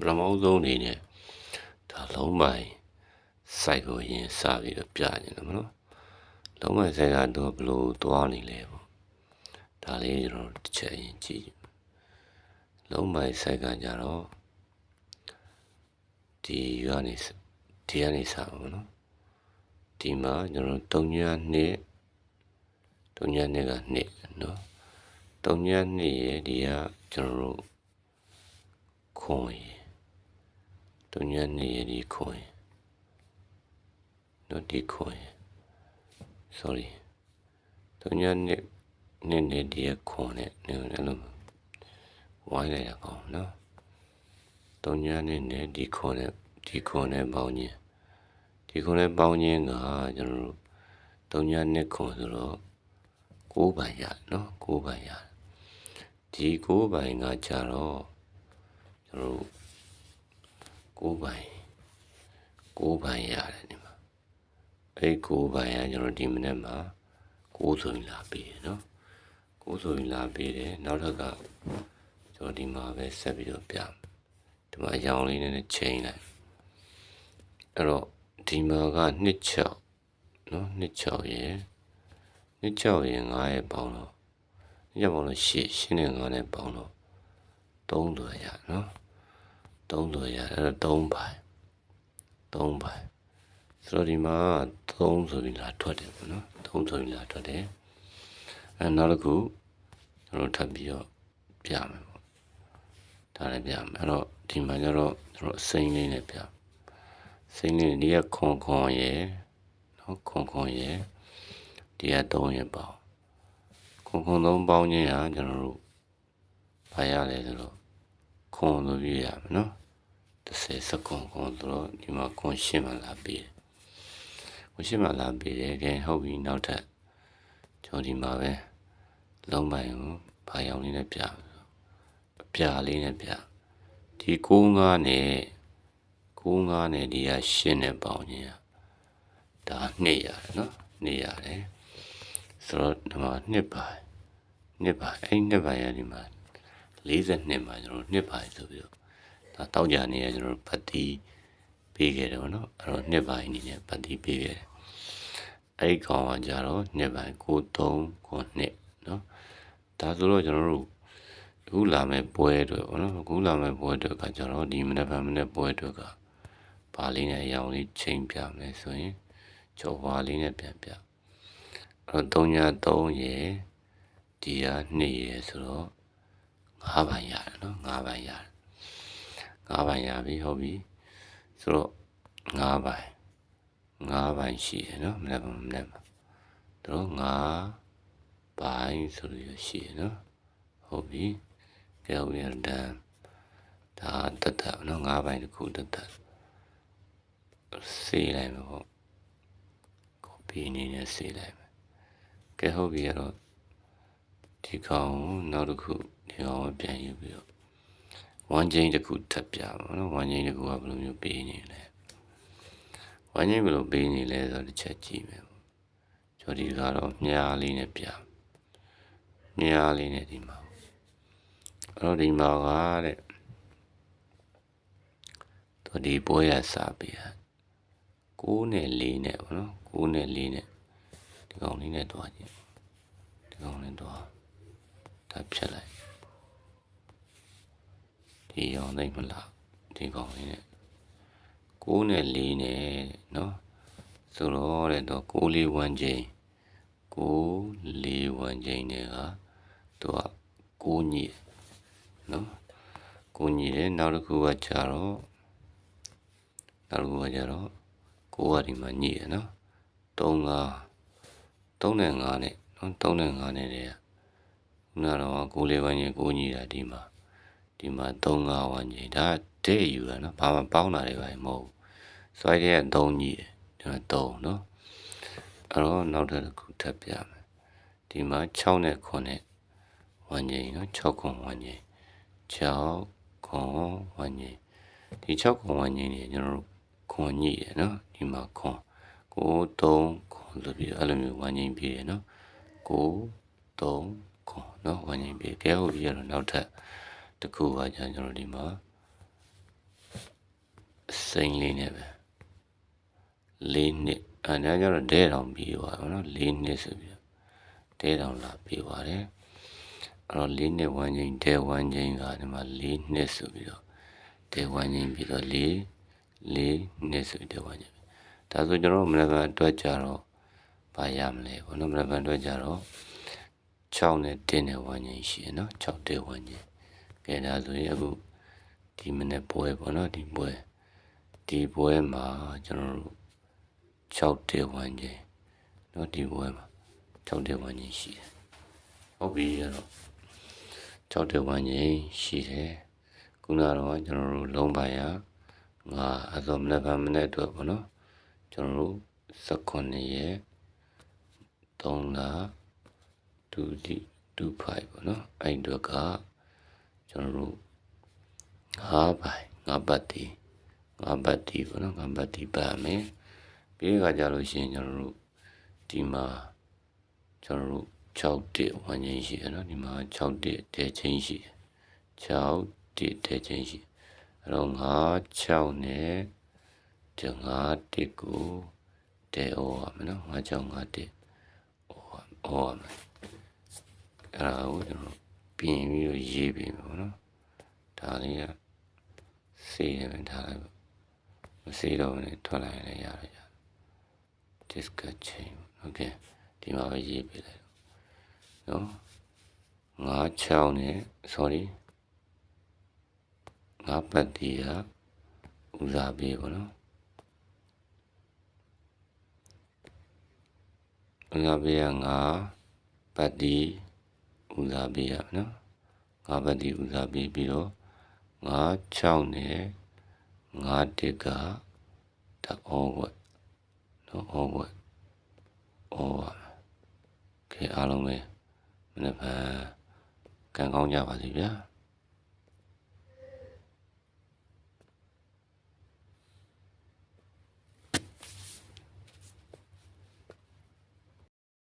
ပထမဆုံးအနေနဲ့ဒါလုံးပိုင်စိုက်ကိုရင်စပြီးတော့ပြနေတယ်မနော်လုံးပိုင်စိုက်ကတော့ဘယ်လိုသွားနေလဲပေါ့ဒါလေးကျွန်တော်တစ်ချက်ရင်ကြည့်လုံးပိုင်စိုက်ကကြတော့ဒီရွာနေဒီကနေစပါမနော်ဒီမှာကျွန်တော်3ညနှစ်3ညနှစ်ကနှစ်နော်3ညနှစ်ရဲ့ဒီကကျွန်တော်တို့ခွန်ရ 3ညနှစ်ရဲ့ဒီခွန်ရနော်ဒီခွန်ရ sorry 3ညနှစ်နှစ်နဲ့ဒီကခွန်နဲ့အဲ့လိုဝိုင်းလိုက်ရအောင်နော်3ညနှစ်နဲ့ဒီခွန်နဲ့ဒီခွန်နဲ့ပေါင်းခြင်းဒီခွန်နဲ့ပေါင်းခြင်းကကျွန်တော်တို့3ညနှစ်ခွန်ဆိုတော့6ပိုင်ရနော်6ပိုင်ရဒီ6ပိုင်ကကြတော့ကျွန်တော်တို့ 6ပိုင်6ပိုင်ရတယ်ဒီမှာအဲ့6ပိုင်ကကျွန်တော်ဒီမနေ့မှာ6ဆိုရင်လာပြီးတယ်နော်6ဆိုရင်လာပြီးတယ်နောက်တစ်ခါကျွန်တော်ဒီမှာပဲဆက်ပြီးတော့ပြဒီမှာအရောင်လေးနဲ့ချိန်လိုက်အဲ့တော့ဒီမှာကနှစ်ချောက်နော်နှစ်ချောက်ရယ်နှစ်ချောက်ရယ်9ရဲ့ပေါင်းတော့ညပေါင်းလို့ရှစ်ရှင်းနဲ့9နဲ့ပေါင်းတော့3သွယ်ရနော် 3သွယ်ရအဲ့တော့3ပိုင်း3ပိုင်းဆိုတော့ဒီမှာ3ဆိုပြီးလာထွက်တယ်ပေါ့နော်3ဆိုပြီးလာထွက်တယ်အဲနောက်တစ်ခုကျွန်တော်ထပ်ပြီးတော့ပြမယ်ပေါ့ဒါလည်းပြမယ်အဲ့တော့ဒီမှာကျတော့ကျွန်တော်အစိမ်းလေးနဲ့ပြစိမ်းလေးဒီကခွန်ခွန်ရယ်နော်ခွန်ခွန်ရယ်ဒီက3ရယ်ပေါ့ခွန်ခွန်3ပေါင်းခြင်းဟာကျွန်တော်တို့ဘာရလဲဆိုတော့ခွန်လို့ပြရမယ်နော် 30စက္ကွန်ခွန်ဆိုတော့ဒီမှာခွန်ရှင်းမှလာပြီးခွန်ရှင်းမှလာပြီးတယ်ကဲဟုတ်ပြီနောက်ထပ်ကျွန်တော်ဒီမှာပဲလုံးပိုင်ကိုဘာရောင်လေးနဲ့ပြအပြာလေးနဲ့ပြဒီ9ငါးနဲ့9ငါးနဲ့ဒီကရှင်းနဲ့ပေါင်းခြင်းอ่ะဒါနှစ်ရတယ်နော်နှစ်ရတယ်ဆိုတော့ဒီမှာနှစ်ပိုင်နှစ်ပိုင်အဲ့နှစ်ပိုင်ရဒီမှာ42မှာကျွန်တော်နှစ်ပိုင်ဆိုပြီးတော့ဒါ တောက်ကြနေရကျွန်တော်ဖတ်တီးပေးခဲ့တယ်ဗောနော်အဲ့တော့နှစ်ပိုင်အနေနဲ့ဖတ်တီးပေးခဲ့တယ်အဲ့ဒီကောင်ကကြတော့နှစ်ပိုင်93ခုနှစ်နော်ဒါဆိုတော့ကျွန်တော်တို့အခုလာမဲ့ပွဲအတွက်ဗောနော်အခုလာမဲ့ပွဲအတွက်ကကြတော့ဒီမနေ့ကမနေ့ပွဲအတွက်ကဘာလေးနဲ့အရောင်လေးချိန်ပြမယ်ဆိုရင်ကျော်ဝါလေးနဲ့ပြန်ပြအဲ့တော့3ည3ရေဒီက2ရေဆိုတော့5ပိုင်းရတယ်နော်5ပိုင်းရတယ် 5ပိုင်းရပြီဟုတ်ပြီဆိုတော့5ပိုင်း5ပိုင်းရှိတယ်နော်မနေ့ကမနေ့မှာတော့5ပိုင်းဆိုလို့ရှိရနော်ဟုတ်ပြီကဲဟုတ်ရတန်းဒါတတ်တာနော်5ပိုင်းတစ်ခုတတ်တာစေးလိုက်မှာပေါ့ copy အနေနဲ့စေးလိုက်မယ်ကဲဟုတ်ပြီအဲ့တော့ဒီကောင်နောက်တစ်ခုဒီကောင်ကိုပြန်ယူပြီးတော့ ဝမ်းချင်းတစ်ခုထပ်ပြပါတော့ဝမ်းချင်းတစ်ခုကဘယ်လိုမျိုးပေးနေလဲဝမ်းချင်းဘယ်လိုပေးနေလဲဆိုတော့တစ်ချက်ကြည့်မယ်ပေါ့ကျော်ဒီကတော့မြားလေးနဲ့ပြမြားလေးနဲ့ဒီမှာအဲ့တော့ဒီမှာကတဲ့သူဒီပွဲရစားပေးရ6နဲ့4နဲ့ပေါ့နော်6နဲ့4နဲ့ဒီကောင်လေးနဲ့တွားကြည့်ဒီကောင်လေးတွားဒါဖြတ်လိုက် ဒီရောင်သိမ့်မလားဒီကောင်လေးနဲ့6နဲ့4နဲ့เนาะဆိုတော့တဲ့တော့6လေး1ချိန်6လေး1ချိန်တွေကသူက6ညိเนาะ6ညိတယ်နောက်တစ်ခုကကြတော့နောက်တစ်ခုကကြတော့6ကဒီမှာညိရเนาะ3 5 3နဲ့5နဲ့เนาะ3နဲ့5နဲ့တည်းခုနတော့6လေး1ချိန်6ညိတာဒီမှာ ဒီမှာ3 5ဝန်းကျင်ဒါတဲ့ယူတာနော်ဘာမှပေါင်းတာတွေပဲမဟုတ်ဘူးစွိုင်းတဲ့3ကြီးတယ်ဒီမှာ3နော်အဲ့တော့နောက်တစ်ခုထပ်ပြမယ်ဒီမှာ6နဲ့9နဲ့ဝန်းကျင်နော်6ခွန်ဝန်းကျင်6ခွန်ဝန်းကျင်ဒီ6ခွန်ဝန်းကျင်နေကျွန်တော်တို့ခွန်ညိတယ်နော်ဒီမှာခွန်9 3ခွန်ဆိုပြီးအဲ့လိုမျိုးဝန်းကျင်ပြည့်တယ်နော်9 3ခွန်နော်ဝန်းကျင်ပြည့်ကဲဟုတ်ပြီရတော့နောက်ထပ် တစ်ခုကကျွန်တော်ဒီမှာအစိမ့်လေးနဲ့ပဲလေးနှစ်အဲဒါကြတော့ဒဲတောင်ပြီးသွားပါတော့လေးနှစ်ဆိုပြီးတော့ဒဲတောင်လာပြီးပါတယ်အဲ့တော့လေးနှစ်ဝမ်းချင်းဒဲဝမ်းချင်းကဒီမှာလေးနှစ်ဆိုပြီးတော့ဒဲဝမ်းချင်းပြီးတော့လေးလေးနှစ်ဆိုပြီးဒဲဝမ်းချင်းဒါဆိုကျွန်တော်မနက်ပိုင်းအတွက်ကြတော့ဘာရမလဲဘောနော်မနက်ပိုင်းအတွက်ကြတော့6နဲ့10နဲ့ဝမ်းချင်းရှိရနော်6တဲ့ဝမ်းချင်း ကဲဒါဆိုရင်အခုဒီမနေ့ပွဲပေါ့နော်ဒီပွဲဒီပွဲမှာကျွန်တော်တို့6တဲ့ဝမ်းချင်းနော်ဒီပွဲမှာ6တဲ့ဝမ်းချင်းရှိတယ်ဟုတ်ပြီအဲ့တော့6တဲ့ဝမ်းချင်းရှိတယ်ခုနကတော့ကျွန်တော်တို့လုံးပါရငါအဲ့တော့မနေ့ကမနေ့အတွက်ပေါ့နော်ကျွန်တော်တို့18ရက်3လ2ဒီ2 5ပေါ့နော်အဲ့ဒီတော့ကကျွ န်တော်တို့5ပိုင်5ပတ်တီ5ပတ်တီပေါ့နော်5ပတ်တီပါမယ်ပြီးခါကြလို့ရှိရင်ကျွန်တော်တို့ဒီမှာကျွန်တော်တို့6တစ်ဝန်းချင်းရှိတယ်နော်ဒီမှာ6တစ်တဲချင်းရှိတယ်6တစ်တဲချင်းရှိအဲ့တော့5 6နဲ့ဒီ5တစ်ကိုတဲဩရမယ်နော်5 6 5တစ်ဩဩရမယ်အဲ့ဒါကိုကျွန်တော် ပြင်ပြီးတော့ရေးပြီးပေါ့နော်ဒါလေးကစေးတယ်ပဲထားလိုက်ပေါ့မစေးတော့ဘူးလေထွက်လိုက်ရင်လည်းရတယ် disk chain okay ဒီမှာပဲရေးပေးလိုက်တော့နော်5 6နဲ့ sorry 5ပတ်တီးကဦးစားပေးပေါ့နော်ဦးစားပေးက5ပတ်တီး ဦးစားပေးရနော်5ပတ်တီးဦးစားပေးပြီးတော့5 6နဲ့5တစ်ကတအောဝက်နော်အောဝက်အောပါကဲအားလုံးပဲမနေ့ကကံကောင်းကြပါစေဗျာ